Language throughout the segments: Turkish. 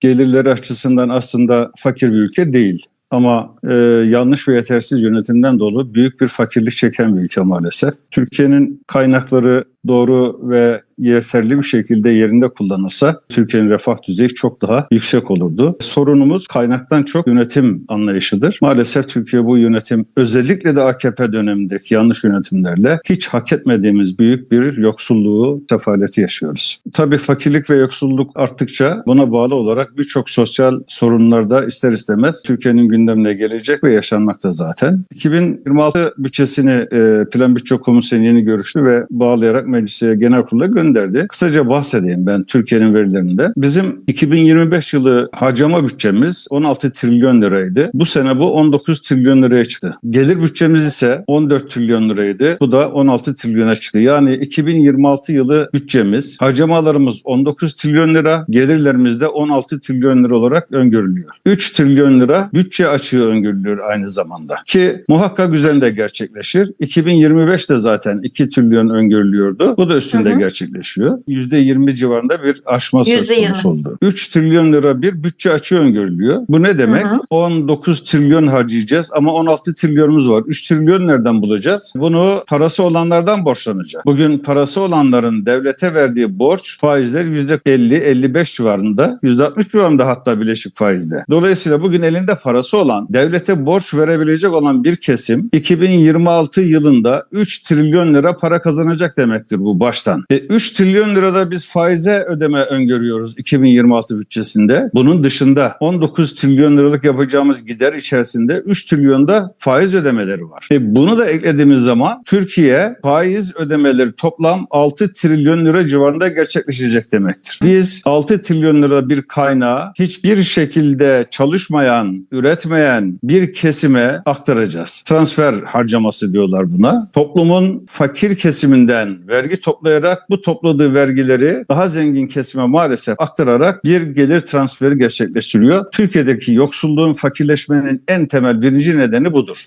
gelirleri açısından aslında fakir bir ülke değil. Ama e, yanlış ve yetersiz yönetimden dolu büyük bir fakirlik çeken bir ülke maalesef. Türkiye'nin kaynakları doğru ve yeterli bir şekilde yerinde kullanılsa Türkiye'nin refah düzeyi çok daha yüksek olurdu. Sorunumuz kaynaktan çok yönetim anlayışıdır. Maalesef Türkiye bu yönetim özellikle de AKP dönemindeki yanlış yönetimlerle hiç hak etmediğimiz büyük bir yoksulluğu, sefaleti yaşıyoruz. Tabii fakirlik ve yoksulluk arttıkça buna bağlı olarak birçok sosyal sorunlar da ister istemez Türkiye'nin gündemine gelecek ve yaşanmakta zaten. 2026 bütçesini e, Plan Bütçe Komisyonu yeni görüştü ve bağlayarak meclise genel kurula gönderdi. Kısaca bahsedeyim ben Türkiye'nin verilerinde. Bizim 2025 yılı harcama bütçemiz 16 trilyon liraydı. Bu sene bu 19 trilyon liraya çıktı. Gelir bütçemiz ise 14 trilyon liraydı. Bu da 16 trilyona çıktı. Yani 2026 yılı bütçemiz, harcamalarımız 19 trilyon lira, gelirlerimiz de 16 trilyon lira olarak öngörülüyor. 3 trilyon lira bütçe açığı öngörülüyor aynı zamanda. Ki muhakkak üzerinde gerçekleşir. 2025'te zaten 2 trilyon öngörülüyordu. Bu da üstünde Hı hı. Gerçekleşiyor. %20 civarında bir aşma söz %20. konusu oldu. 3 trilyon lira bir bütçe açığı öngörülüyor. Bu ne demek? Hı hı. 19 trilyon harcayacağız ama 16 trilyonumuz var. 3 trilyon nereden bulacağız? Bunu parası olanlardan borçlanacak. Bugün parası olanların devlete verdiği borç faizler %50-55 civarında, %60 civarında hatta bileşik faizde. Dolayısıyla bugün elinde parası olan, devlete borç verebilecek olan bir kesim 2026 yılında 3 trilyon lira para kazanacak demektir bu baştan. E, 3 trilyon lirada biz faize ödeme öngörüyoruz 2026 bütçesinde. Bunun dışında 19 trilyon liralık yapacağımız gider içerisinde 3 trilyonda faiz ödemeleri var. E, bunu da eklediğimiz zaman Türkiye faiz ödemeleri toplam 6 trilyon lira civarında gerçekleşecek demektir. Biz 6 trilyon lira bir kaynağı hiçbir şekilde çalışmayan, üretmeyen bir kesime aktaracağız. Transfer harcaması diyorlar buna. Toplumun fakir kesiminden vergi toplayarak bu topladığı vergileri daha zengin kesime maalesef aktararak bir gelir transferi gerçekleştiriyor. Türkiye'deki yoksulluğun, fakirleşmenin en temel birinci nedeni budur.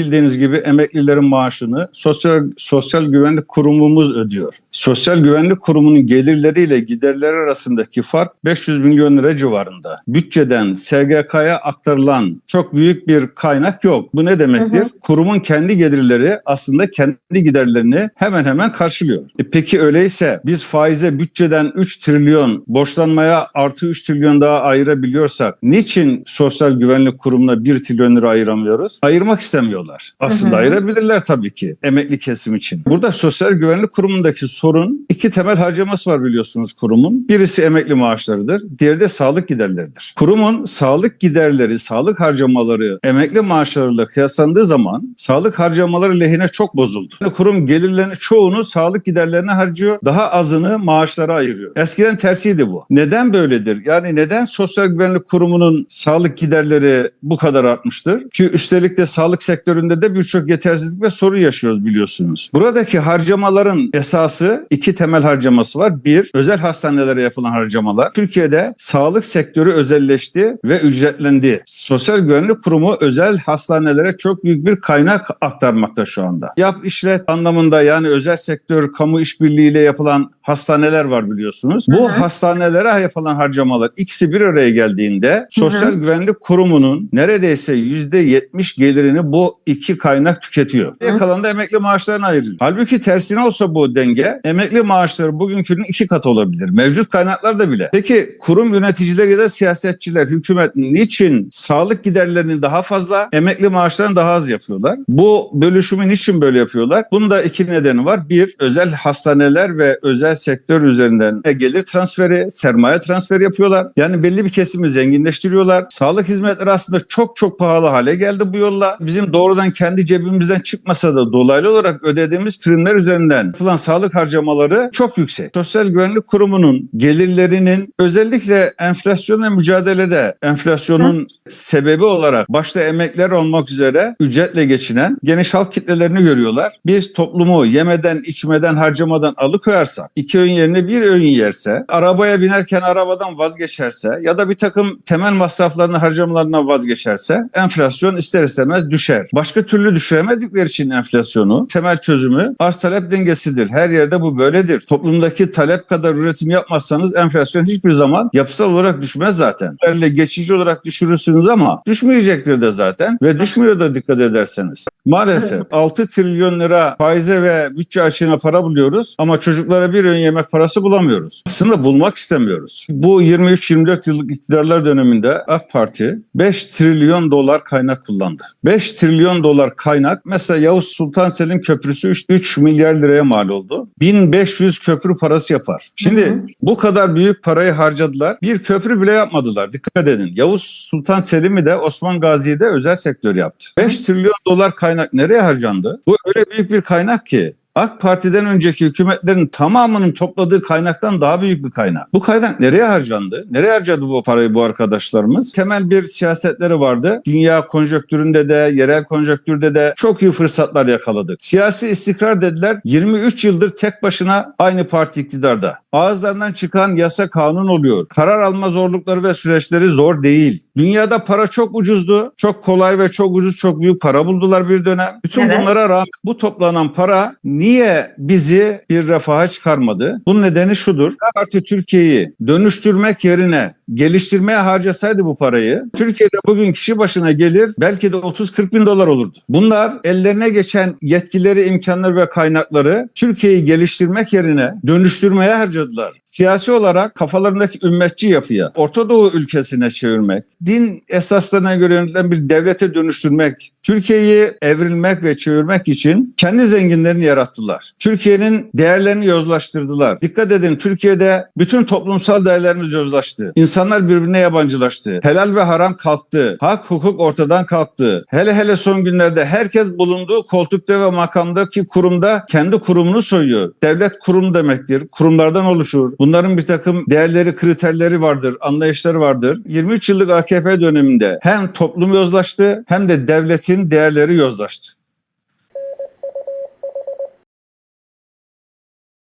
Bildiğiniz gibi emeklilerin maaşını Sosyal Sosyal Güvenlik Kurumumuz ödüyor. Sosyal Güvenlik Kurumu'nun gelirleriyle giderleri arasındaki fark 500 milyon lira civarında. Bütçeden SGK'ya aktarılan çok büyük bir kaynak yok. Bu ne demektir? Hı hı. Kurumun kendi gelirleri aslında kendi giderlerini hemen hemen karşılıyor. E peki öyleyse biz faize bütçeden 3 trilyon borçlanmaya artı 3 trilyon daha ayırabiliyorsak niçin Sosyal Güvenlik Kurumu'na 1 trilyon lira ayıramıyoruz? Ayırmak istemiyorlar. Aslında Hı hı. ayırabilirler tabii ki emekli kesim için. Burada Sosyal Güvenlik Kurumu'ndaki sorun iki temel harcaması var biliyorsunuz kurumun. Birisi emekli maaşlarıdır, diğeri de sağlık giderleridir. Kurumun sağlık giderleri, sağlık harcamaları emekli maaşlarıyla kıyaslandığı zaman sağlık harcamaları lehine çok bozuldu. Yani kurum gelirlerinin çoğunu sağlık giderlerine harcıyor, daha azını maaşlara ayırıyor. Eskiden tersiydi bu. Neden böyledir? Yani neden Sosyal Güvenlik Kurumu'nun sağlık giderleri bu kadar artmıştır? Ki üstelik de sağlık sektöründe de birçok yetersizlik ve sorun yaşıyoruz biliyorsunuz. Buradaki harcamaların esası iki temel harcaması var. Bir, özel hastanelere yapılan harcamalar. Türkiye'de sağlık sektörü özelleşti ve ücretlendi. Sosyal Güvenlik Kurumu özel hastanelere çok büyük bir kaynak aktarmakta şu anda. Yap işlet anlamında yani özel sektör kamu işbirliğiyle yapılan hastaneler var biliyorsunuz. Bu Hı hı. hastanelere yapılan harcamalar ikisi bir araya geldiğinde Sosyal Güvenlik Kurumu'nun neredeyse %70 gelirini bu iki kaynak tüketiyor. Hı. Yakalandı emekli maaşlarına ayrılıyor. Halbuki tersine olsa bu denge emekli maaşları bugünkünün iki katı olabilir. Mevcut kaynaklarda bile. Peki kurum yöneticileri ya da siyasetçiler, hükümet niçin sağlık giderlerini daha fazla, emekli maaşlarını daha az yapıyorlar? Bu bölüşümü niçin böyle yapıyorlar? Bunun da iki nedeni var. Bir, özel hastaneler ve özel sektör üzerinden gelir transferi, sermaye transferi yapıyorlar. Yani belli bir kesimi zenginleştiriyorlar. Sağlık hizmetleri aslında çok çok pahalı hale geldi bu yolla. Bizim doğrudan kendi cebimizden çıkmasa da dolaylı olarak ödediğimiz primler üzerinden yapılan sağlık harcamaları çok yüksek. Sosyal Güvenlik Kurumu'nun gelirlerinin özellikle enflasyonla mücadelede enflasyonun sebebi olarak başta emekler olmak üzere ücretle geçinen geniş halk kitlelerini görüyorlar. Biz toplumu yemeden, içmeden, harcamadan alıkoyarsak, iki öğün yerine bir öğün yerse, arabaya binerken arabadan vazgeçerse ya da bir takım temel masraflarını harcamalarından vazgeçerse enflasyon ister istemez düşer. Başka türlü düşüremedikleri için enflasyonu temel çözümü arz talep dengesidir. Her yerde bu böyledir. Toplumdaki talep kadar üretim yapmazsanız enflasyon hiçbir zaman yapısal olarak düşmez zaten. Öyle geçici olarak düşürürsünüz ama düşmeyecektir de zaten ve düşmüyor da dikkat ederseniz. Maalesef 6 trilyon lira faize ve bütçe açığına para buluyoruz ama çocuklara bir öğün yemek parası bulamıyoruz. Aslında bulmak istemiyoruz. Bu 23-24 yıllık iktidarlar döneminde AK Parti 5 trilyon dolar kaynak kullandı. 5 trilyon dolar kaynak mesela Yavuz Sultan Selim Köprüsü 3, 3 milyar liraya mal oldu. 1500 köprü parası yapar. Şimdi Hı hı. bu kadar büyük parayı harcadılar. Bir köprü bile yapmadılar. Dikkat edin. Yavuz Sultan Selim'i de Osman Gazi'yi de özel sektör yaptı. 5 trilyon dolar kaynak nereye harcandı? Bu öyle büyük bir kaynak ki AK Parti'den önceki hükümetlerin tamamının topladığı kaynaktan daha büyük bir kaynak. Bu kaynak nereye harcandı? Nereye harcadı bu parayı bu arkadaşlarımız? Temel bir siyasetleri vardı. Dünya konjonktüründe de, yerel konjonktürde de çok iyi fırsatlar yakaladık. Siyasi istikrar dediler. 23 yıldır tek başına aynı parti iktidarda. Ağızlarından çıkan yasa kanun oluyor. Karar alma zorlukları ve süreçleri zor değil. Dünyada para çok ucuzdu. Çok kolay ve çok ucuz, çok büyük para buldular bir dönem. Bütün Evet. bunlara rağmen bu toplanan para niye bizi bir refaha çıkarmadı? Bunun nedeni şudur. Parti Türkiye'yi dönüştürmek yerine geliştirmeye harcasaydı bu parayı Türkiye'de bugün kişi başına gelir belki de 30-40 bin dolar olurdu. Bunlar ellerine geçen yetkileri, imkanları ve kaynakları Türkiye'yi geliştirmek yerine dönüştürmeye harcadılar. Siyasi olarak kafalarındaki ümmetçi yapıya, Orta Doğu ülkesine çevirmek, din esaslarına göre yönetilen bir devlete dönüştürmek, Türkiye'yi evrilmek ve çevirmek için kendi zenginlerini yarattılar. Türkiye'nin değerlerini yozlaştırdılar. Dikkat edin Türkiye'de bütün toplumsal değerlerimiz yozlaştı. İnsanlar birbirine yabancılaştı. Helal ve haram kalktı. Hak hukuk ortadan kalktı. Hele hele son günlerde herkes bulunduğu koltukta ve makamdaki kurumda kendi kurumunu soyuyor. Devlet kurum demektir. Kurumlardan oluşur. Bunların bir takım değerleri, kriterleri vardır, anlayışları vardır. 23 yıllık AKP döneminde hem toplum yozlaştı hem de devletin değerleri yozlaştı.